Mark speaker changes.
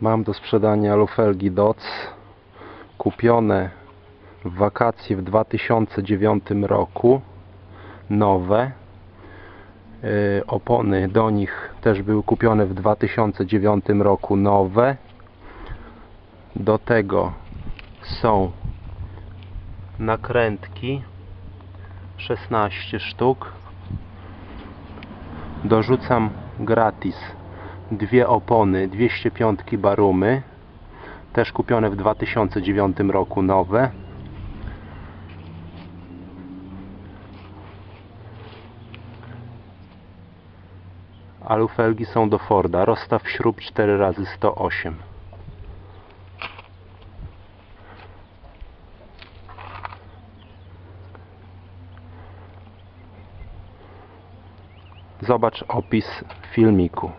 Speaker 1: Mam do sprzedania lufelgi DOC kupione w wakacje w 2009 roku. Nowe. Yy, opony do nich też były kupione w 2009 roku. Nowe. Do tego są nakrętki 16 sztuk. Dorzucam gratis dwie opony 205 barumy też kupione w 2009 roku nowe a lufelgi są do Forda rozstaw śrub 4 razy 108 Zobacz opis filmiku.